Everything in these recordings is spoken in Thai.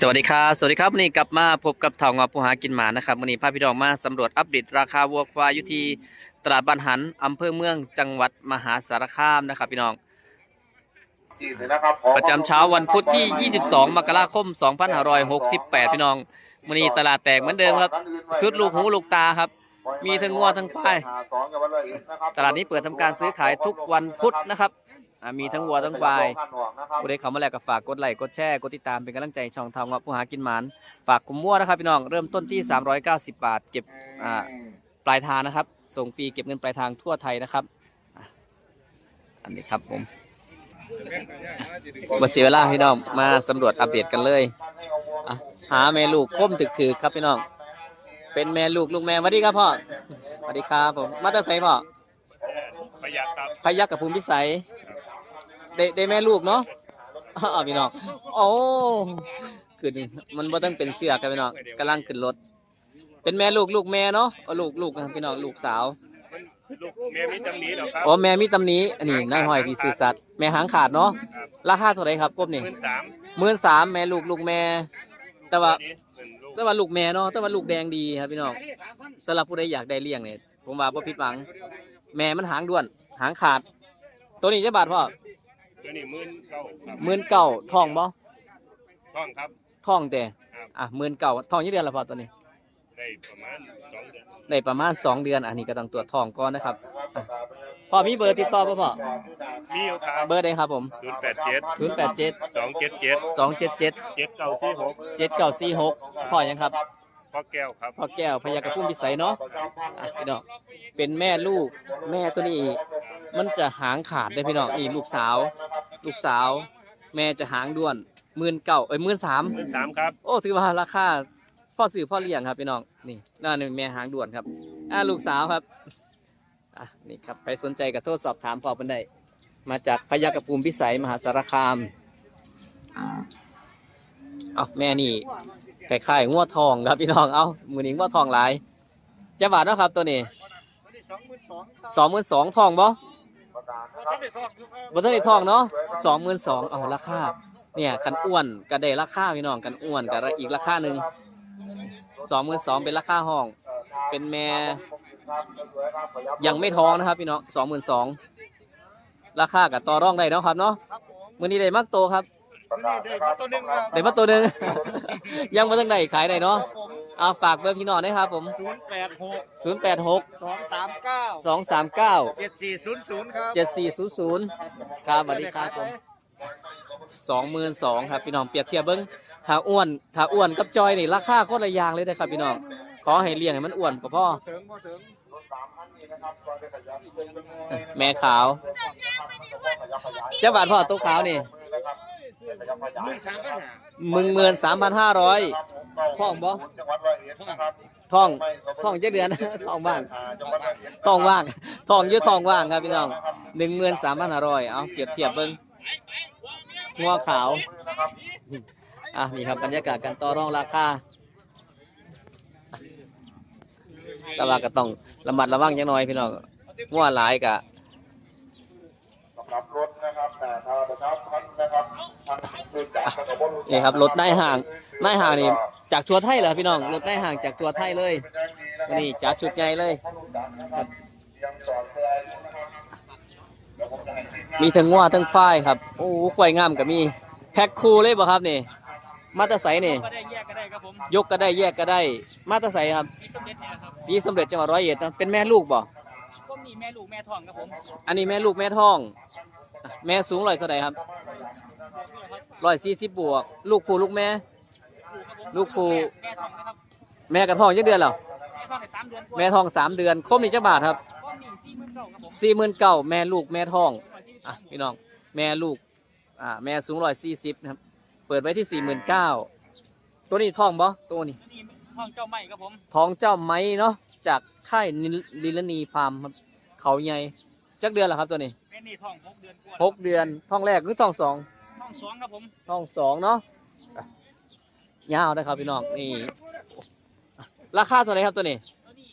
สวัสดีครับสวัสดีครับวันนี้กลับมาพบกับเถางอผู้หากินหมานะครับวันนี้พาพี่น้องมาสำรวจอัปเดตราคาวัวควายอยู่ที่ตลาดบ้านหันอำเภอเมืองจังหวัดมหาสารคามนะครับ พี่น้อง ประจำเช้าวันพุธที่ 22 มกราคม 2568 พี่น้องวันนี้ตลาดแตกเหมือนเดิมครับ สุดลูกหูลูกตาครับ มีทั้งงัวทั้งควายตลาดนี้เปิดทำการซื้อขายทุกวันพุธนะครับ อ่ามีทั้งวัวทั้งควายผู้ใดเข้ามาแล้วก็ฝากกดไลค์กดแชร์กดติดตามเป็นกำลังใจช่องทางเงาะผู้หากินหมานฝากกลุ่มมั่วนะครับพี่น้องเริ่มต้นที่ 390 บาท เก็บอ่าปลายทางนะครับ ส่งฟรีเก็บเงินปลายทางทั่วไทยนะครับอะอันนี้ครับผมมาเสียเวลาพี่น้องมาสำรวจอัปเดตกันเลยอะหาแม่ลูกก้มตึกถือครับพี่น้อง เป็นแม่ลูกลูกแม่สวัสดีครับพ่อสวัสดีครับผมมาตาไซพ่อประหยัดครับพยักกับภูมิพิสัย ได้ได้แม่ลูกเนาะอ้าวพี่น้องโอ้ขึ้นมันบ่ต้องเป็นเสือกันพี่น้องกำลังขึ้นรถ เป็นแม่ลูกลูกแม่เนาะเอาลูกลูกนะครับพี่น้องลูกสาวมันลูกเมียมีตำหนิเหรอครับอ๋อแม่มีตำหนี้อันนี้นายห้อยที่ซื่อสัตย์แม่หางขาดเนาะราคาเท่าไหร่ครับกบนี่หมื่นสามหมื่นสามแม่ลูกลูกแม่ แต่ว่านี้หมื่นลูกแต่ว่าลูกแม่เนาะแต่ว่าลูกแดงดีครับพี่น้องสำหรับผู้ใดอยากได้เลี้ยงเนี่ยผมว่าบ่ผิดหวัง แม่มันหางด้วน หางขาด ตัวนี้จะบาทพ่อ ตัวนี้หมื่นเก้าครับหมื่นเก้าทองบ่ท่องครับท่องแต่ครับอะหมื่นเก่าท่องยี่เดือนละพอตัวนี้ ได้ประมาณสองเดือนได้ประมาณสองเดือนอันนี้ก็ต้องตรวจท่องก่อนนะครับอะพ่อมีเบอร์ติดต่อป่ะพ่อมีอยู่ครับเบอร์ใดครับผมศูนย์แปดเจ็ดศูนย์แปดเจ็ดสองเจ็ดเจ็ดสองเจ็ดเจ็ดเจ็ดเก้าที่หกเจ็ดเก้าสี่หกพ่อยังครับ พ่อแก้วครับพ่อแก้วพยากระพุ่มพิสัยเนาะอะพี่น้องเป็นแม่ลูกแม่ตัวนี้ มันจะหางขาดได้พี่น้องนี่ลูกสาว ลูกสาว แม่จะหางด้วนหมื่นเก้าเอ้ยหมื่นสามหมื่นสามครับโอ้ถือว่าราคาพ่อสื่อพ่อเลี้ยงครับพี่น้องนี่น่าเป็นแม่หางด่วนครับอ่าลูกสาวครับอะนี่ครับใครสนใจก็โทรสอบถามพ่อเพิ่นได้มาจากพยัคฆภูมิพิสัยมหาสารคามเอาแม่นี่ คล้ายๆงัวทองครับพี่น้องเอามือนี้งัวทองหลายจะบาทเนาะครับตัวนี้สองหมื่นสองสองหมื่นสองทองบ่ท่านได้ทองอยู่ครับบ่ทันได้ทองเนาะสองหมื่นสองเอาราคาเนี่ยกันอ้วนก็ได้ราคาพี่น้องกันอ้วนก็อีกราคาหนึ่งสองหมื่นสองเป็นราคาห้อง เป็นแม่ยังไม่ท้องนะครับพี่น้องสองหมื่นสองราคากับต่อรองได้เนาะครับเนาะครับผมมื่อนี้ได้มักโตครับ วันนี้ได้มาตัวหนึ่งครับได้มาตัวหนึ่ง ยังมาตั้งไหนขายได้เนาะครับผมเอาฝากเบอร์พี่น้องได้ครับผมศูนย์แปดหกศูนย์แปดหกสองสามเก้าสองสามเก้าเจ็ดสี่ศูนย์ศูนย์ครับเจ็ดสี่ศูนย์ศูนย์ครับสวัสดีครับผมสองหมื่นสองครับพี่น้องเปรียบเทียบเบิ้งถ้าอ้วนถ้าอ้วนกับจอยนี่ราคาโคตรละอยางเลยนะครับพี่น้องขอให้เลี้ยงให้มันอ้วนกว่าพ่อถึงบ่ถึงเอ้ยแม่ขาวเจ้าบาทพ่อตัวขาวนี่ห มื่นสามพันห้ามึงเมือนสามพันห้าร้อยท่องบ่ท่องท่องเจ็ดเดือนท่องว่างท่องว่างท่องอยืดท่องว่างครับพี่น้องหนึ่งเมือนสามพันห้าร้อยเอาเปรียบเทียบเบิ้งงัวขาวอะนี่ครับบรรยากาศการต่อรองราคาแต่ว่าก็ต้องระมัดระวังอย่างน้อยพี่น้องงัวหลายกะ สำหรับรถนะครับแต่ถ้าประชาชนนะครับทางคือจากกระบวนนี่ครับรถนายห่างนายห่างนี่จากทัวร์ไทยเหรอพี่น้องรถนายห่างจากทัวร์ไทยเลยนี่จัดชุดใหญ่เลยครับยังสอนเลยนะครับเดี๋ยวผมจะให้ทีมงานมีทั้งงัวทั้งควายครับโอ้ควายงามก็มีแพ็คคู่เลยบ่ครับนี่มาตาไสนี่ก็ได้แยกก็ได้ครับผมยกก็ได้แยกก็ได้ มาตาไสครับมีสมเด็จเนี่ยครับสีสมเด็จจังหวัดร้อยเอ็ดนะเป็นแม่ลูกบ่ก็มีแม่ลูกแม่ทองครับผมอันนี้แม่ลูกแม่ท้องอะ แม่สูงร้อยเท่าไหร่ครับร้อยสี่สิบบวก ลูกผู้ลูกแม่ ลูกผู้แม่ทองนะครับแม่กระท้องยักเดือนแล้วแม่ทองในสามเดือนกว่าแม่ท้องสามเดือนครบนี่จักบาทครับก็มีสี่หมื่นเก้าครับผมสี่หมื่นเก้าแม่ลูกแม่ท้องอะพี่น้องแม่ลูกอ่าแม่สูงร้อยสี่สิบนะครับเปิดไว้ที่สี่หมื่นเก้าตัวนี้ท้องบ่ตัวนี้อันนี้ทองเจ้าใหม่ครับผมท้องเจ้าไม้เนาะจากค่ายนิลลิลนีฟาร์มครับเขาใหญ่จักเดือนแล้วครับตัวนี้ แม่นี่ทองหกเดือนกว่าหกเดือนท้องแรกหรือท้องสองทองสองครับผมท้องสองเนาะอะยาวนะครับพี่น้องนี่อะราคาเท่าไหร่ครับตัวนี้ตัวนี้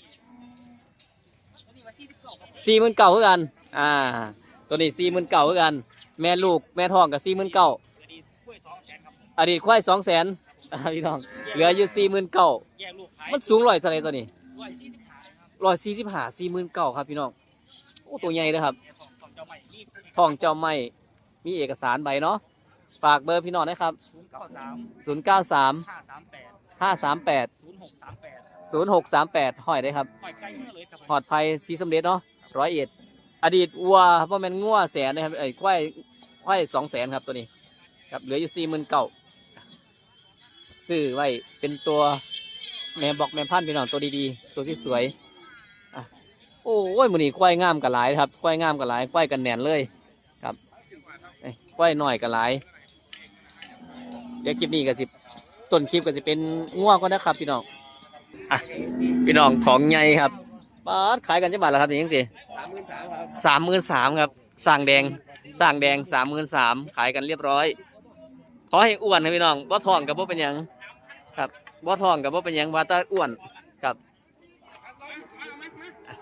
ตัวนี้ว่าสี่สิบเก้าครับผมสี่หมื่นเก้าเท่ากัน อ่า ตัวนี้สี่หมื่นเก้าเท่ากัน แม่ลูกแม่ท้องกับสี่หมื่นเก้าตัวนี้กล้วยสองแสนครับผมอดีตควายสองแสนครับผมอ่าพี่น้อง เหลืออยู่สี่หมื่นเก้าแยกลูกขายมันสูงร้อยเท่าไหรตัวนี้ร้อยสี่สิบห้าครับร้อยสี่สิบห้าสี่หมื่นเก้าครับพี่น้อง โอ้ตัวใหญ่เลยครับ ทองเจ้าไม่มีเอกสารใบเนาะฝากเบอร์พี่น้องนะครับ ศูนย์เก้าสาม0 9 3 ห้าสามแปด5 3 8 ศูนย์หกสามแปด0 6 3 8ห้อยได้ครับปล่อยไกลเมื่อเลยครับหอดภัยชีสมเด็จเนาะร้อยเอ็ดอดีตวัวเพราะมันงัวแสนนะครับไอ้ควายควายสองแสนครับตัวนี้ครับเหลืออยู่สี่หมื่นเก้าซื้อไว้เป็นตัวแม่บอกแม่พันธุ์พี่น้องตัวดีๆ ตัวที่สวยอะโอ้ยมือนี้ควายงามกับหลายครับควายงามกับหลายควายกันแน่นเลยครับเอ้ย ควายหน่อยกับหลาย เดี๋ยวคลิปนี้ก็สิต้นคลิปก็จะเป็นง่วงก็นะครับพี่น้องอะพี่น้องของใหญ่ครับบาสขายกันจะบาทแล้วครับนี่ยังสิสามหมื่นสามครับสามหมื่นสามครับสั่งแดงสั่งแดงสามหมื่นสามขายกันเรียบร้อย ขอให้อ้วนนะพี่น้องบ่ทองกับบ่เป็นหยังครับบ่ทองกับบ่เป็นหยังว่าแตาอ้วนครับอะ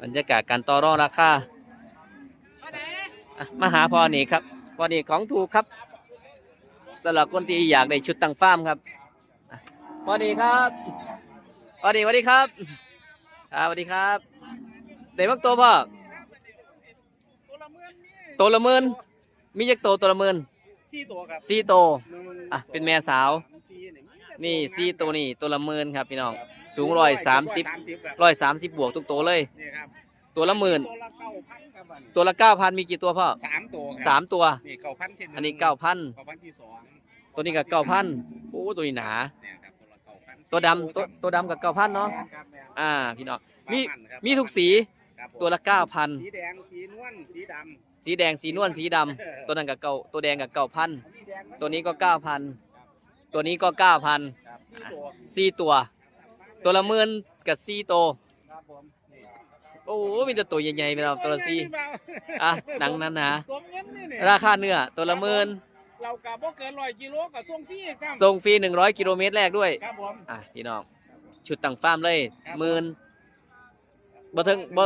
บรรยากาศการต่อรองราคา อะมาหาพอนี่ครับพอนี่ของถูกครับสำหรับคนที่อยากได้ชุดตังฟ้าร์มครับอะพอดีครับพอดีสวัสดีครับครับสวัสดีครับเด็กมักตัวพ่อตัวละหมื่นมีจักโตวตัวละหมื่นสี่ตัวครับสี่โตวหนึ่งอะเป็นแม่สาวสี่หนึ่งนี่สี่ตัวนี่ตัวละหมื่นครับพี่น้อง สูงร้อยสามสิบครับร้อยสามสิบบวกทุกตัวเลย นี่ครับ ตัวละหมื่นตัวละเก้าพันครับอันตัวละเก้าพันมีกี่ตัวพ่อสามตัวครับสามตัว นี่เก้าพันที่หงอันนี้เก้าพันเก้าพันที่สองตัวนี้กับเก้าพันโอ้ตัวนี้หนา เนี่ยครับตัวละเก้าพันตัวดำตัวตัวดำกับเก้าพันเนาะครับแม่อ่าพี่น้อง มี บ้านครับมีทุกสีครับผมตัวละเก้าพันสีแดงสีนวลสีดสีแดงสีนวลสีดำตัวนั้นกับเก้าตัวแดงกับเก้าพันำสีแดงตัวนี้ก็เก้าพันตัวนี้ก็เก้าพันครับสี่ตัวสี่ตัว ตัวละหมื่นกับสี่ตัวครับผมนี่ โอ้มีแต่ตัวใหญ่ๆไปแล้วตัวละสี่อะหนังนั้นนะสมเงินนี่เนี่ยราคาเนื้อตัวละหมื่นเรากับบ่เกินร้อยกิโลกับส่งฟรีครับส่งฟรีหนึ่งร้อยกิโลเมตรแรกด้วยครับผมอะพี่น้องชุดต่างฟาร์มเลยครับหมื่นบ่ถึงบ่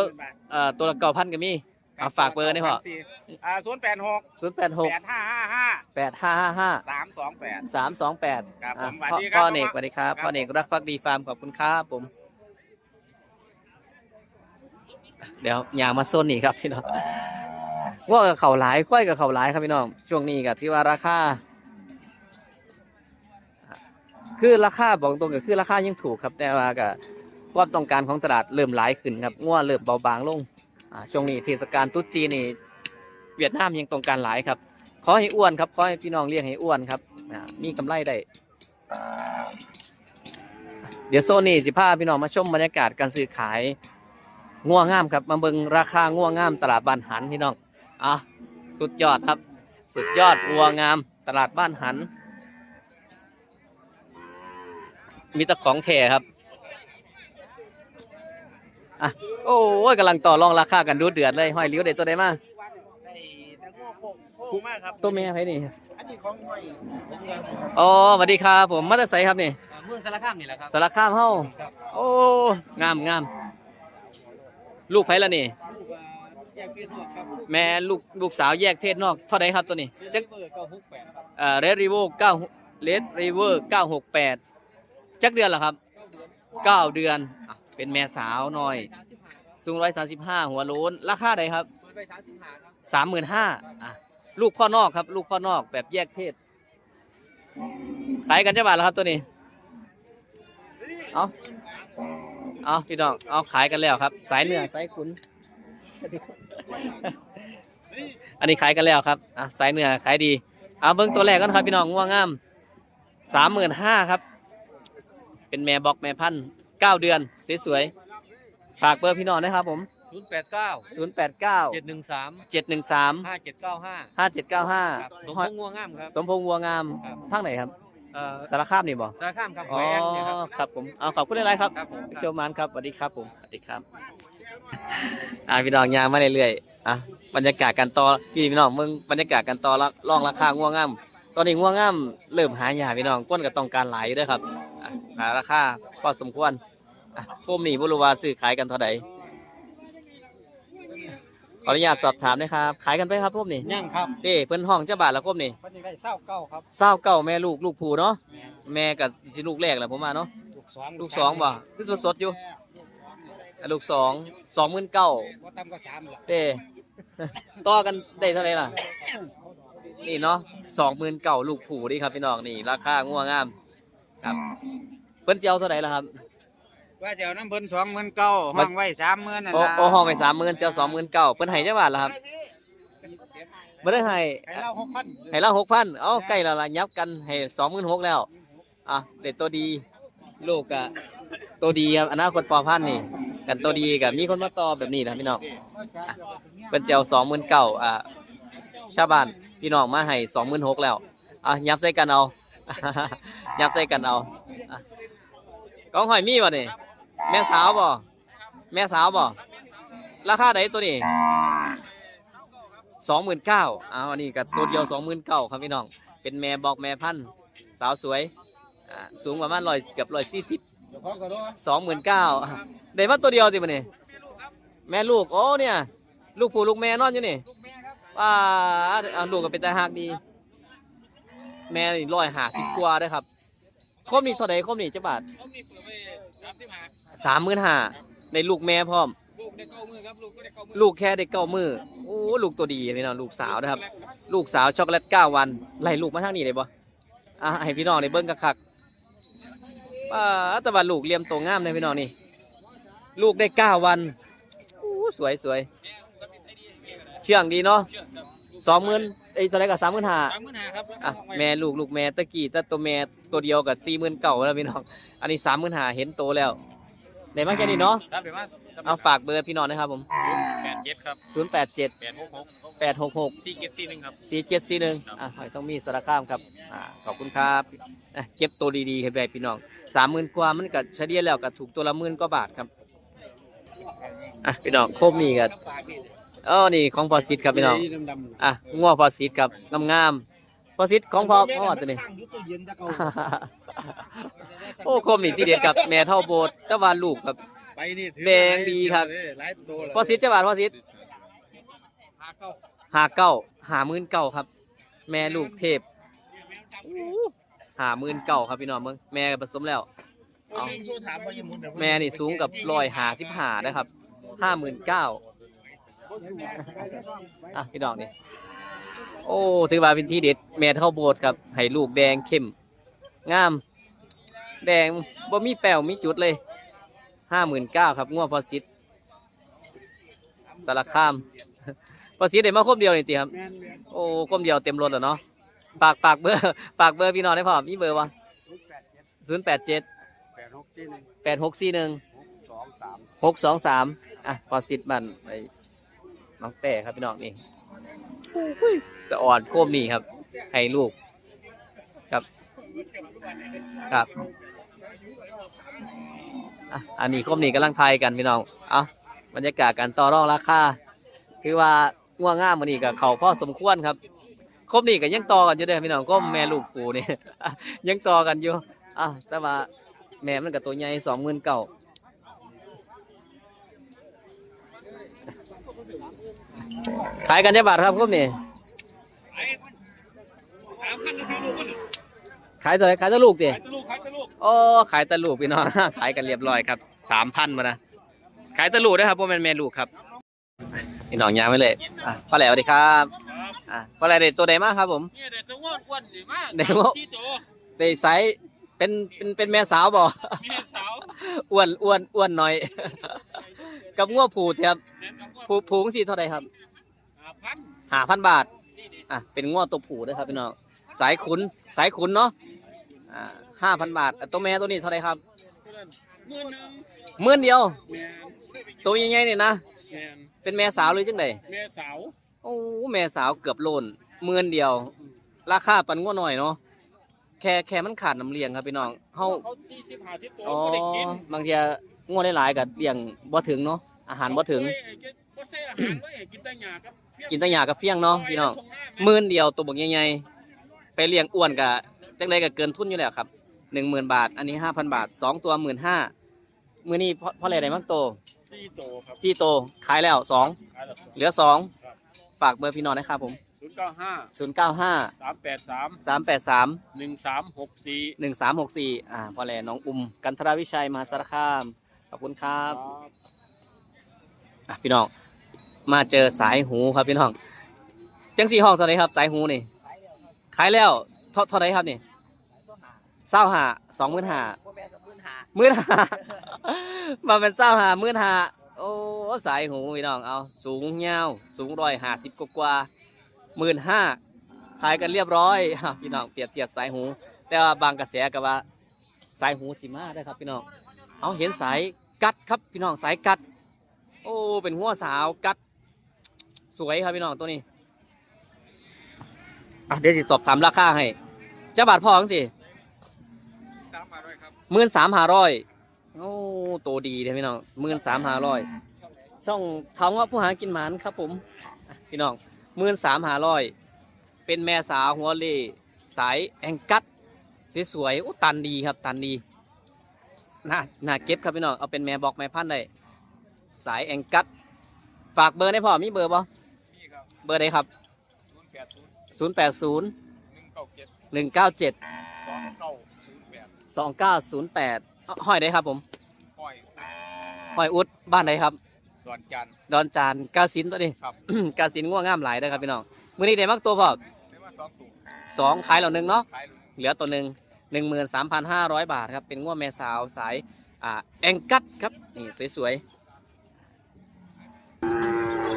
เอ่อตัวละเก้าพันก็มีเอาฝากเบอร์ได้พออ่าศูนย์แปดหกศูนย์แปดหกแปดห้าห้าห้าแปดห้าห้าห้าสามสองแปดสามสองแปดครับผมพ่อสวัสดีครับพ่อเนกสวัสดีครับครับพ่อเนกรักฟักดีฟาร์มขอบคุณครับผม เดี๋ยวอยางมาโซนนี่ครับพี่น้องว่ากับเขาหลายก้อยกับเขาหลายครับพี่น้อง ช่วงนี้กับที่ว่าราคาคือราคาบอกตรงก็คือราคายังถูกครับ แต่ว่ากับความต้องการของตลาดเริ่มหลายขึ้นครับง่วเริ่มเบาบางลงอ่าช่วงนี้เทศกาลตรุ๊จีนนี่เวียดนามยังต้องการหลายครับ ขอให้อ้วนครับขอให้พี่น้องเลี้ยงให้อ้วนครับอ่ามีกำไรได้เดี๋ยวโซนนี่สิพาพี่น้องมาชมบรรยากาศการซื้อขาย ง่วงามครับมาเบิ่งราคาง่วงาม ตลาดบ้านหันพี่น้องอะสุดยอดครับ สุดยอดวัวงาม ตลาดบ้านหัน มีแตะของแท้ครับอะโอ้ยกำลังต่อรองราคากันดูเดือดเลยห้อยเลี้ยวเด็ดตัวใดมาได้แต่โค้โค้โค้มากครับตัวแม่ไผนี่อันนี้ของหน่อยผมเองครับอ๋อสวัสดีครับผมมาจากไสครับนี่ เมืองสารคามนี่แหละครับสารคามเฮาโอ้งามงาม ลูกไผละนี่ ลูกแยกเพศนอกครับแม่ลูกลูกสาวแยกเพศนอกเท่าใดครับตัวนี้จัจักกเบอร์เก้าหกแปดครับเอ่อเรดรีโว9เรดรีเวอร์968จักเดือนเหรอครับเก้าเดือน9เดือนอะเป็นแม่สาวน้อย สามสิบห้าครับสูง135หัวโล้นราคาใดครับเปิดไปสามสิบห้าครับ35,000อะลูกพ่อนอกครับ ลูกพ่อนอกแบบแยกเพศขายกันจะบาทแล้วครับตัวนี้ เอา เอาพี่น้อง เอาขายกันแล้วครับ สายเหนือสายขุน อันนี้ขายกันแล้วครับอะสายเหนือขายดี เอาเบิ้งตัวแรกกันครับพี่น้องง่วงงามสามหมื่นห้าครับ เป็นแม่บอกแม่พันธุ์เก้าเดือนสวยๆฝากเบอร์พี่น้องนะครับผมศูนย์แปดเก้าศูนย์แปดเก้าเจ็ดหนึ่งสามเจ็ดหนึ่งสามห้าเจ็ดเก้าห้าห้าเจ็ดเก้าห้าครับสมพงษ์งัวงามครับสมพงษ์วัวงามครับทั้งไหนครับ เอ่อสารคามนี่บ่สารคามครับอ๋แหอวนเนี่ยครับ ครับผมเอาขอบคุณหลายๆครับครับผมโชว์มานครับสวัสดีครับผมสวัสดีครับอ่าพี่น้องยางมาเรื่อยๆอะบรรยากาศการต่อพี่พี่น้องมึงบรรยากาศการต่อละล่องราคาง่วงงามตอนนี้ง่วงงามเริ่มหายากพี่น้องก้นก็ต้องการหลายอยู่เด้วยครับอะหาราคาพอสมควรอะโคมนี่บุรุษว่าซื้อขายกันเท่าไหร่ข ออนุญาตสอบถามนะครับ ขายกันไปครับพวกนี่ย่างครับเต้เพิ่นห้องเจ้าบาทละคมนี่เพิ่นยังได้เศร้าเก้าครับเศร้าเก่าแม่ลูกลูกผูเนาะแม่กับสิลูกแรกแหละผมว่าเนาะลูกสองลูกสองบ่คือสดๆอยู่อะลูกสองสองหมื่นเก้าว่าต่ำก็สามหรอกเด้ต่อกันได้เท่าไหร่ล่ะนี่เนาะสองหมื่นเก้าลูกผูนี่ครับพี่น้องนี่ ราคาง่วงาม ครับเพิ่นสิเจียวเท่าไหร่ล่ะครับ ว่าเดี๋ยวน้ำเพิ่นสองหมื่นเก้าห้องไว้สามหมื่นนั่นโอ้ล่ะโอ้ห้องไปสามหมื่นเจียวสองหมื่นเก้าเพิ่นให้จักบาทล่ะครับบ่ได้ให้ให้เราหกพันให้เราหกพันเอ้าใกล้แล้วล่ะยับกันให้สองหมื่นหกแล้วอะเด็ดตัวดีลูกกะตัวดีครับอนาคตปอพันธุ์นี่กันตัวดีกับมีคนมาต่อแบบนี้นะพี่น้องเป็นเจียวสองหมื่นเก้าอ่าชาวบ้านพี่น้องมาให้สองหมื่นหกแล้วอะยับใส่กันเอา ยับใส่กันเอาอะกองหอยมีบ่นี่ แม่สาวบ่แม่สาวบ่ราคาไหนตัวนี้สองหมื่นเก้าเอาอันนี้กับตัวเดียวสองหมื่นเก้าครับพี่น้อง เป็นแม่บอกแม่พันธุ์สาวสวยอ่าสูงประมาณร้อยเกือบร้อยสี่สิบสองหมื่นเก้าได้มาตัวเดียวสิมันนี่แม่ลูก โอ้เนี่ย ลูกผู้ลูกแม่นอนอยู่นี่ว้าอ่าลูกก็เป็นตาหักดี แม่นี่ร้อยห้าสิบกว่าเด้อครับคมนี่เท่าไหร่คมนี่จะบาท สามหมื่นห้าในลูกแม่พร้อม ลูกแค่ได้เก้ามือโอ้ลูกตัวดีพี่น้องลูกสาวนะครับ ลูกสาวช็อกโกแลตเก้าวันไล่ลูกมาทางนี้ได้บ่อะให้พี่น้องได้เบิ่งคักๆป้าแต่ว่าลูกเลี้ยมโตงามเลยพี่น้องนี่ลูกได้เก้าวันโอ้สวยสวยเชื่องดีเนาะสองหมื่น เอ้ยเท่าไหรกับสามหมื่นห้าสามหมื่นห้าครับอะแม่ลูกลูกแม่ตะกี้แต่ตัวแม่ตัวเดียวกับสี่หมื่นเก่าแล้วพี่น้อง อันนี้สามหมื่นห้าเห็นโตแล้วได้มาแค่นี้เนาะครับเดี๋ยวมาเอาฝากเบอร์พี่น้องนะครับผมแปดเจ็ดครับศูนย์แปดเจ็ดแปดหกหกแปดหกหกสี่เจ็ดสี่หนึ่งครับสี่เจ็ดสี่หนึ่งอะหอยต้องมีสารคามครับอ่าขอบคุณครับอะเก็บตัวดีๆให้ไปพี่น้องสามหมื่นกว่ามันก็เฉลี่ยแล้วก็ถูกตัวละหมื่นกว่าบาทครับอะพี่น้องโคมนี่กัน เออนี่ของพอสิทธ์ครับพี่น้องอะงัวพอสิทธ์ครับงามๆพอสิทธ์ของพอพ่อตัวนี้โอ้โคมนี่ที่เด็ดกับแม่เท่าโบสถ์ตะวันลูกครับไปนี่แดงดีครับพอสิทธ์จะบาทพอสิทธ์หาเก้าหาหมื่นเก้าครับ แม่ลูกเทพหาหมื่นเก้าครับพี่น้องเมืองแม่ผสมแล้วแม่นี่สูงกับรอยหาสิบหานะครับห้าหมื่นเก้า อะพี่น้องนี่โอ้ถือว่าเป็นที่เด็ดแม่เท่าโบสถ์ครับให้ลูกแดงเข้มงาม แดงบ่มีแป้วมีจุดเลยห้าหมื่นเก้าครับง่วงพอสิทธิ์สารคามพอสิทธิ์ได้มาครบเดียวนี่ตีครับ โอ้คมเดียวเต็มรถแล้วเนาะฝากฝากเบอร์ฝากเบอร์พี่น้องได้พร้อมมีเบอร์วะศูนย์แปดเจ็ดแปดหกสี่หนึ่งแปดหกสี่หนึ่งสองสามหกสองสามอะพอสิทธิ์มันไอ้ น้องแต่ครับพี่น้องนี่สะอ่อนโคมนี่ครับ ให้ลูก ครับ ครับอะอันนี้โคมนี่กำลังทายกันพี่น้อง เอาบรรยากาศการต่อรองราคาคือว่าง่วงง่ามมันนี่กับเขาพ่อสมควรครับครบนี่ก็ยังต่อกันอยู่เด้อพี่น้องก็แม่ลูกปูนี่ยังต่อกันอยู่อะแต่ว่าแม่มันกับตัวใหญ่สองหมื่นเก่า ขายกันจะบาทครับครบนี่สามพันซื้อลูกกันขายตัวไหนขายตัวลูกดิขายตะลูกขายตะลูกโอ้ขายตัวลูกพี่น้องขายกันเรียบร้อยครับสามพันมานะขายตัวลูกด้วยครับพวกแม่นแม่ลูกครับพี่น้องยางไว้เลยอะพ่อแหลวสวัสดีครับอะพ่อแหลวเด็ดตัวใดมากครับผมเนี่ยเด็ดตัวอ้วนดีมากเด็ดว่าที่โตเด็ดไซส์เป็นเป็นเป็นแม่สาวบ่มีสาวอ้วนอ้วนอ้วนหน่อย กับงัวผูเทียบเด็ดกับผูผูงสีเท่าไหรครับ พันหาพันบาท อะ เป็นงัวตัวผูด้วยครับพี่น้อง สายขุน สายขุนเนาะ อ่าห้าพันบาทอะตัวแม่ตัวนี้เท่าไหรครับมือหนึ่งหมื่นเดียวแมนตัวใหญ่ๆนี่นะแมนเป็นแม่สาวหรือจังไดแม่สาว โอ้ แม่สาวเกือบโลนหมื่นเดียว ราคาปันงัวหน่อยเนาะแค่แค่มันขาดน้ำเลี้ยงครับพี่น้องเฮาเขาสี่สิบห้าสิบตัวอ๋อไม่ได้กินบางทีงัวหลายๆกับเลี้ยงบ่ถึงเนาะ อาหารบ่ถึงบ่ใส่อาหารไว้กินแต่หญ้าครับ กินแตั้งหยากับเฟี้ยงเนาะพี่น้องหมื่นเดียวตัวบักใหญ่ๆไปเลี้ยงอ้วนกะจังไดก็เกินทุนอยู่แล้วครับหนึ่งหมื่นบาท อันนี้ห้าพันบาทสองตัวหมื่นห้ามือนี้เพราะเพราะอะไรได้บ้างโตสี่โตครับสี่โตขายแล้วสองขายละสองเหลือสองครับฝากเบอร์พี่น้องนะครับผมศูนย์เก้าห้าศูนย์เก้าห้าสามแปดสามสามแปดสามหนึ่งสามหกสี่หนึ่งสามหกสี่อ่าพ่อแหล่น้องอุ้มกันทราวิชัยมหาสารคาม ขอบคุณครับ อะพี่น้อง มาเจอสายหูครับพี่น้อง จังสี่ห้องเท่าไหรครับ สายหูนี่ ขายแล้วเท่าเท่าไหรครับนี่เศร้าหาสองหมื่นหาโมแมนกับพื้นหาหมื่นหามาเป็นเศร้าหาหมื่นหาโอ้สายหูพี่น้องเอาสูงเงาวสูงร้อยห้าสิบกว่าหมื่นห้าขายกันเรียบร้อยพี่น้องเปรียบเทียบสายหู แต่ว่าบางกระแสก็ว่า สายหูสิมาได้ครับพี่น้อง เอาเห็นสายกัดครับพี่น้องสายกัด โอ้เป็นหัวสาวกัด สวยครับพี่น้องตัวนี้อะเดี๋ยวสิสอบถามราคาให้เจ้าบาทพอจังสิตามมาด้วยครับหมื่นสามห้าร้อยโอ้ตัวดีเลยพี่น้องหมื่นสามห้าร้อยช่องทองว่าผู้หากินหมานครับ ผมอะพี่น้องหมื่นสามห้าร้อยเป็นแม่สาวหัวเล่สายแองกัดสวยๆโอ้ตันดีครับตันดีน่าน่าเก็บครับพี่น้องเอาเป็นแม่บอกแม่พันธุ์ได้สายแองกัดฝากเบอร์ได้พ่อมีเบอร์ป่ะนี่ครับ เบอร์ใดครับ ศูนย์แปดศูนย์0 8 0 หนึ่งเก้าเจ็ด1 9 7 สองเก้าศูนย์แปด2 9 0 8ห้อยได้ครับผมห้อยห้อยอุดบ้านใดครับ ดอนจันทร์ดอนจานกาสินตัวนี้ ครับ กาสินง่วงงามหลายเด้อครับพี่น้องมื้อนี้ได้มักตัวพอได้มาสองตัวสองขายแล้วหนึ่งเนาะ ขายลูกเหลือตัวหนึ่งหนึ่งหมื่นสามพันห้าร้อยบาทครับ เป็นง่วงแม่สาวสายอ่าแองกัดครับ นี่ สวยๆ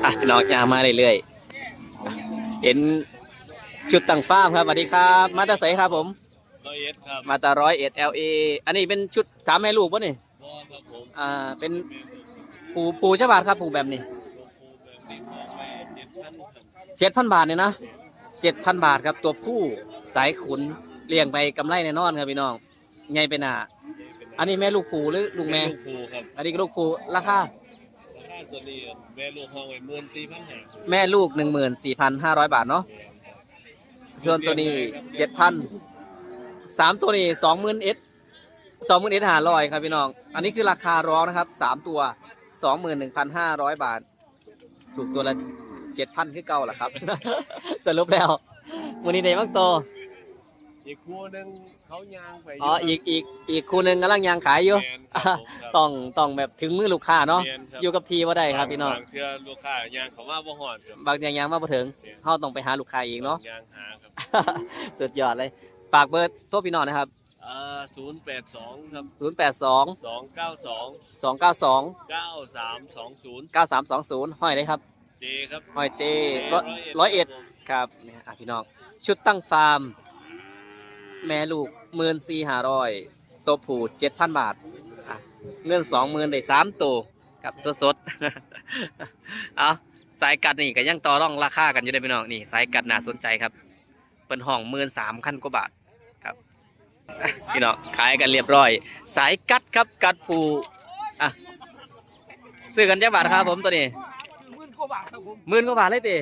อะพี่น้องยางมาเรื่อยๆอะ เห็นชุดต่างฟ้าร์มครับสวัสดีครับ มาตาใสครับผม ร้อยเอ็ดครับมาตาร้อยเอ็ดเอลเออันนี้เป็นชุดสามแม่ลูกปะนี่บอครับผมอ่าเป็นผูผูเจ้าบาทครับผูแบบนี้ลงฟูแบบนี้ออกไปเจ็ดพันครับเจ็ดพันบาทเนี่ยนะเจ็ดพันบาทครับตัวผู้สายขุนเลี้ยงไปกำไรแน่นอนครับพี่น้องใหญ่เป็นหนาอันนี้แม่ลูกผูหรือลูกแม่ ลูกฟูครับอันนี้ก็ลูกผูราคาราคา ตัวนี้แม่ลูกห้องไว้หมื่นสี่พันห้าแม่ลูกหนึ่งหมื่นสี่พันห้าร้อยบาทเนาะส่วนตัวนี้เจ็ดพันสามตัวนี้สองหมื่นเอ็ดสองหมื่นเอ็ดหารอยครับพี่น้อง อันนี้คือราคาร้องนะครับสามตัวสองหมื่นหนึ่งพันห้าร้อยบาท ถูกตัวละเจ็ดพันคือเก่าล่ะครับ สรุปแล้ววันนี้ได้บ้างโต อีกคู่หนึงเขายางไปอ๋ออีกอีกอีกคู่หนึ่งกำลังยางขายอยู่ แมนครับผมครับต้องต้องแบบถึงมือลูกค้าเนาะแม่นครับอยู่กับทีว่าได้ครับพี่น้องบางเทื่อลูกค้ายางเขาว่าบ่ฮอดครับบางอย่างยางมาบ่ถึงเฮาต้องไปหาลูกค้าอีกเนาะ ยางหาครับ สุดยอดเลยฝากเบอร์โทรพี่น้องนะครับ เอ่อศูนย์แปดสองครับ082 สองเก้าสอง292 เก้าสามสองศูนย์9320ห้อยเลยครับ เจครับห้อยเจร้อยร้อยเอ็ด ครับนี่อะพี่น้องชุดตั้งฟาร์ม แม่ลูก14,500ตัวผู้7,000บาทอะเงิน20,000ได้3ตัวกับสดๆเอาสายกัดนี่ก็ยังต่อรองราคากันอยู่ได้พี่น้องนี่สายกัดน่าสนใจครับเป็นห้องหมื่นสามพันกว่าบาทครับพี่น้องขายกันเรียบร้อย สายกัดครับกัดผูอะซื้อกันเจ้าบาทครับผมตัวนี้หมื่นกว่าบาทครับผมหมื่นกว่าบาทเลยตี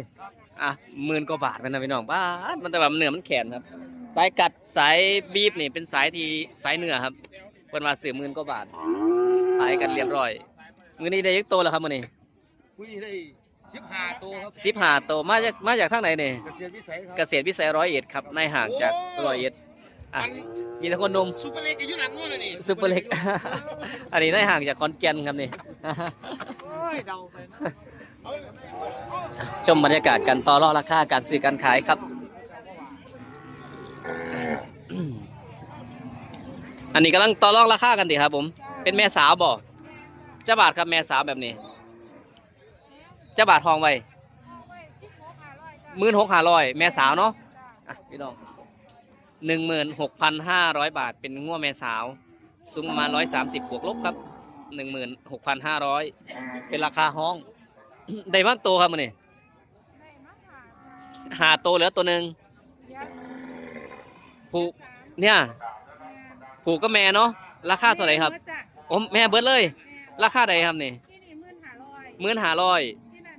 อะหมื่นกว่าบาทเป็นนะพี่น้องบ้ามันแต่แบบเนื้อมันแข็งครับ สายกัดสายบีบนี่เป็นสายที่สายเนื้อครับเป็นมาซื้อหมื่นกว่าบาทขายกันเรียบร้อยมือนี้ได้ยักโตแล้วครับมือนี้คุยได้สิบห้าตัวครับสิบห้าโตมาจากมาจากทางไหนเนี่ยเกษตรวิสัยครับเกษตรวิสัยร้อยเอ็ดครับในห่างจากร้อยเอ็ดอะมีแต่คนหนมซูเปอร์เล็กอายุนันนู่นน่ะนี่ซุปเปอร์เล็กอันนี้ในห่างจากคอนแก่นครับนี่โอ้ยเดาไปชมบรรยากาศการต่อรองราคาการซื้อการขายครับ อันนี้กำลังต่อรองราคากันดีครับ ผม เป็นแม่สาวบ่เจ้าบาทครับแม่สาวแบบนี้เจ้าบาททองไว้หมื่นหกห้าร้อยแม่สาวเนาะอะพี่น้องหนึ่งหมื่นหกพันห้าร้อยบาท เป็นง้วแม่สาว สูงประมาณร้อยสามสิบบวกลบครับหนึ่งหมื่นหกพันห้าร้อยเป็นราคาห้อง ได้มากโตครับมันนี่หาโตเหลือตัวหนึ่ง ผูกเนี่ย ผูกก็แม่เนาะราคาเท่าไหร่ครับโอ้แม่เบิดเลย ราคาใดครับนี่ที่นี่หมื่นห้าร้อยหมื่นห้าร้อยที่นั่น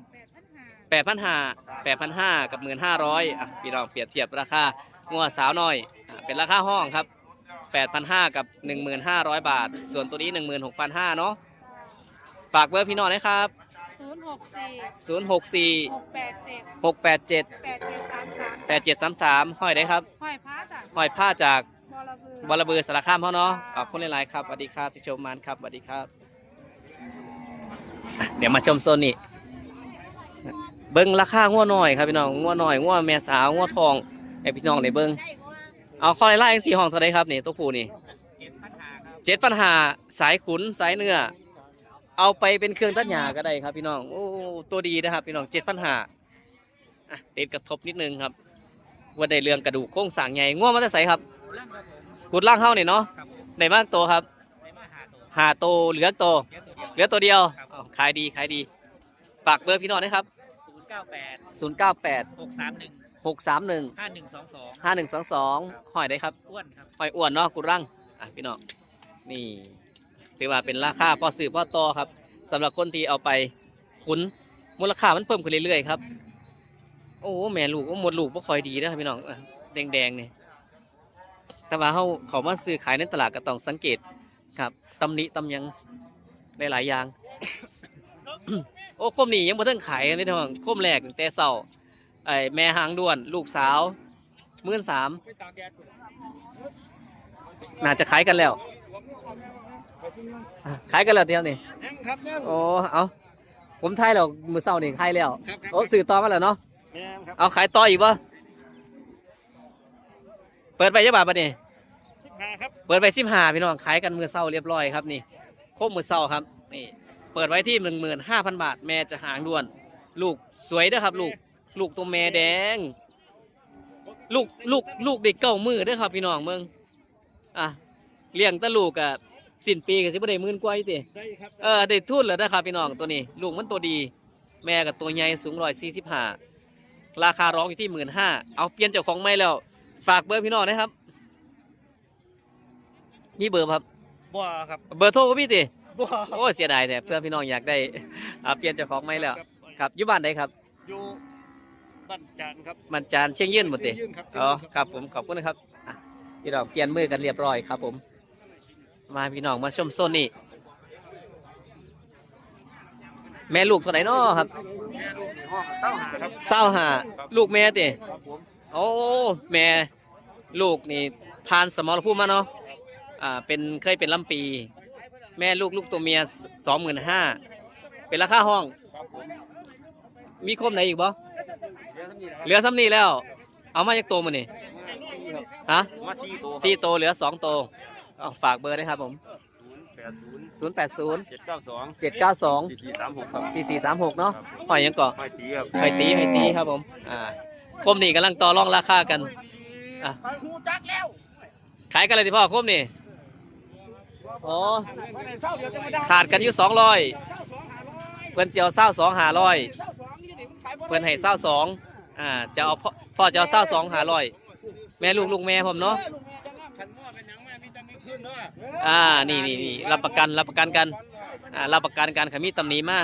แปดพันห้าแปดพันห้าแปดพันห้ากับหมื่นห้าร้อยอะพี่น้องเปรียบเทียบราคางัวสาวน้อยอะเป็นราคาห้องครับแปดพันห้ากับหนึ่งหมื่นห้าร้อยบาท ส่วนตัวนี้หนึ่งหมื่นหกพันห้าเนาะฝากเบอร์พี่น้องนะครับ ย์หหกสี่ศูนย์หกสี่หกแปดเจ็ดหกแปดเจ็ดแปดเจ็ดสามสามแปดเจ็ดสามสามห้อยได้ครับห้อยพระจ้ะห้อยผ้าจากบอระเบือวรบือสารคามเขาเนาะขอบคุณหลายๆครับสวัสดีครับที่ชมมันครับสวัสดีครับ เดี๋ยวมาชมโซนนี้เบิ้งราคางัวหน่อยครับพี่น้องงัวหน่อยงัวแม่สาวงัวทองให้พี่น้องได้เบิ้งเอาคอยไล่สีห้องเท่าไรครับนี่ตัวผู้นี่เจ็ดปัญหาสายขุนสายเนื้อ เอาไปเป็นเครื่องตัดหญ้าก็ได้ครับ พี่น้องโอ้ตัวดีนะครับ พี่น้องเจ็ดปัญหาอะติดกระทบนิดนึงครับ ว่าได้เรื่องกระดูกโครงสร้างใหญ่ง่วงมันจะใสครับกุดล่างเฮ้าเนี่ยเนาะได้มากตัวครับหาโตวเหลือโตวเหลือตัวเดียวอ้าวขายดีขายดีฝากเบอร์พี่น้องนะครับศูนย์เก้าแปดศูนย์เก้าแปดหกสามหนึ่งหกสามหนึ่งห้าหนึ่งสองสองห้าหนึ่งสองสองหอยได้ครับอ้วนครับหอยอ้วนเนาะกุดร่างอะพี่น้องนี่ ถือว่าเป็นราคาพอสื่อพอต่อครับสำหรับคนที่เอาไปขุนมูลค่ามันเพิ่มขึ้นเรื่อยๆครับ โอ้แม่ลูกก็หมดลูกบ่คอยดีนะครับพี่น้องแดงๆเนี่แต่ว่าเขาเขามาซื้อขายในตลาดก็ต้องสังเกตครับตำหนิตำยังได้หลายอย่าง โอ้คมนี่ยังบ่เทิงขายเลยท้องคมแรกแต่เช้าไอแม่หางด้วน ลูกสาวมื่นสามน่าจะขายกันแล้ว ขายกันแล้วเดียวนี่ยังครับยังโอ้เอาผมทายแล้วมือเศร้านี่ทายแล้วครับครับโอ้สื่อต่อกันแล้วเนาะแม่นครับเอาขายต่ออีกปะเปิดไปยี่บาทปะนี่สิบห้าครับเปิดไปสิบห้าพี่น้องขายกันมือเศร้าเรียบร้อยครับนี่โคมมือเศร้าครับนี่เปิดไว้ที่หนึ่งหมื่นห้าพันบาทแม่จะหางด่วน ลูกสวยเด้อครับ ลูกลูกตัวแม่แดง ลูกลูกลูกเด็กเก้ามือเด้อครับพี่น้องเมืองอะเลี้ยงแตะลูกอะ สิ้นปีก็สิบ่ได้หมื่นกว่าอยู่ติได้ครับเออได้ทุนแล้วนะครับพี่น้องตัวนี้ ลูกมันตัวดี แม่กับตัวใหญ่สูงร้อยสี่สิบห้าราคาร้องอยู่ที่หมื่นห้าเอาเปลี่ยนเจ้าของไม่แล้ว ฝากเบอร์พี่น้องนะครับนี่เบอร์ครับ บัวครับเบอร์โทรก็พี่ติบัวโอ้เสียดายแต่เพื่อนพี่น้องอยากได้เอาเปลี่ยนเจ้าของไม่แล้ว ครับอยู่บ้านใดครับอยู่บ้านจานครับมันจานเชียงยืนหมดติยื่นครับอ๋อครับผมขอบคุณนะครับอะพี่น้องเปลี่ยนมือกันเรียบร้อยครับผม มาพี่น้องมาชมโซนนี้แม่ลูกตัวไหนน้อครับห้องเต้าหาครับเศร้าหาลูกแม่ติครับผมโอ้แม่ลูกนี่ผ่านสมรภูมิมาเนาะอ่าเป็นเคยเป็นลำปี แม่ลูกลูกตัวเมียสองหมื่นห้าเป็นราคาห้องมีคมไหนอีกบ่เหลือซ้ำนี้แล้ว เอามาจากตัวมันนี่ฮะมาสี่ตัวสี่ตัวเหลือสองตัว เอาฝากเบอร์ด้วยครับผมแปดศูนย์ศูนย์แปดศูนย์เจ็ดเก้าสองเจ็ดเก้าสองสี่สี่สามหกครับสี่สี่สามหกเนาะหอยยังเกาะ ไม่ตีครับไอตีไอตีครับผม อ่าคมนี่กำลังต่อรองราคากัน อะหูจักแล้วขายกันเลยที่พ่อคมนี่อ๋อเศร้าเดี๋ยวจะมาได้ขาดกันอยู่สองร้อยเพื่อนเจียวเศร้าสองหาร้อยเศร้าสองนี่เดี๋ยวมันขายบ่เพื่อนให้เศร้าสองอ่า จะเอาพ่อพ่อจะเอาเศร้าสองหาร้อยแม่ลูกลูกแม่ผมเนาะ อ่านี่นี่นี่รับประกันรับประกันกันอ่ารับประกันกันขมีตำหนีมา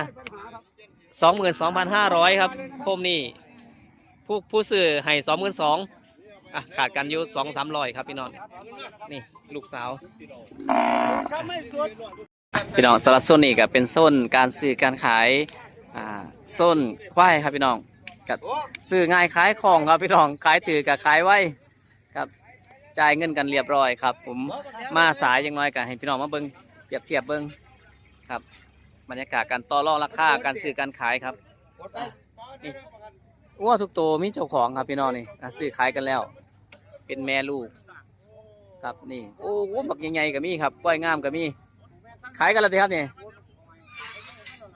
สองหมื่นสองพันห้าร้อยครับโคมนี่ผู้ผู้ซื้อให้สองหมื่นสองอะขาดกันอยู่สองสามร้อยครับพี่น้องนี่ลูกสาวพี่น้องสำหรับโซนนี้ก็เป็นโซนการซื้อการขายอ่าโซนควายครับพี่น้องกับซื้อง่ายขายของครับพี่น้องขายถือกับขายไว้ครับ จ่ายเงินกันเรียบร้อยครับ ผมมาสายยังน้อยกันให้พี่น้องมาเบิ้งเปรียบเทียบเบิ้งครับ บรรยากาศการต่อรองราคาการซื้อการขายครับนี่วัวทุกตัวมีเจ้าของครับพี่น้องนี่อะซื้อขายกันแล้ว เป็นแม่ลูก ครับนี่โอ้โหบักใหญ่ๆก็มีครับกล้วยงามก็มีขายกันแล้วสิครับนี่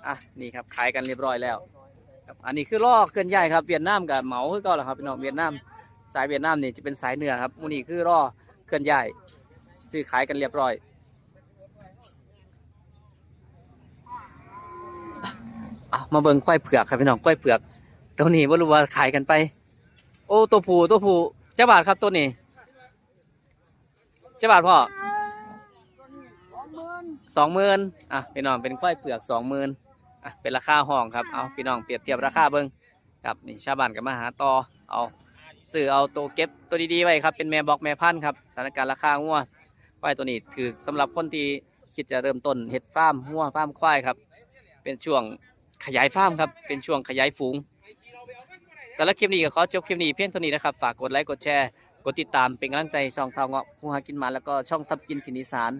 อะนี่ครับขายกันเรียบร้อยแล้วครับอันนี้คือลอกเคลื่อนย้ายครับเวียดนามกับเหมาคือเก็แล้วครับพี่น้องเวียดนาม สายเวียดนามนี่จะเป็นสายเหนือครับมูนี่คือล่อเคลื่อนย้ายซื้อขายกันเรียบร้อย มาเบิ่งควายเผือกครับพี่น้องควายเผือกตัวนี้ไม่รู้ว่าขายกันไป โอ้ตัวผู้ตัวผู้เจ้าบาทครับตัวนี้เจ้าบาทพ่อสองหมื่นอะพี่น้องเป็นควายเผือกสองหมื่นอะเป็นราคาห้องครับเอาพี่น้องเปรียบเทียบราคาเบิ้งครับนี่ชาวบ้านกับมาหาต่อเอา ซื้อเอาตัวเก็บตัวดีๆไว้ครับเป็นแม่บอกแม่พันธุ์ครับสถานการณ์ราคางัวควายตัวนี้ถือสำหรับคนที่คิดจะเริ่มต้นเห็ดฟาร์มงัวฟาร์มควายครับ เป็นช่วงขยายฟาร์มครับเป็นช่วงขยายฝูงสำหรับคลิปนี้ก็ขอจบคลิปนี้เพียงเท่านี้นะครับฝากกดไลค์กดแชร์กดติดตามเป็นกำลังใจช่องเทาเงาะผู้หากินมาแล้วก็ช่องทับกินถิ่นอีสาน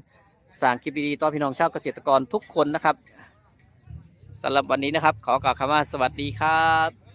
สางคลิปดีๆต่อพี่น้องชาวเกษตรกรทุกคนนะครับสำหรับวันนี้นะครับ ขอกล่าวคำว่าสวัสดีครับ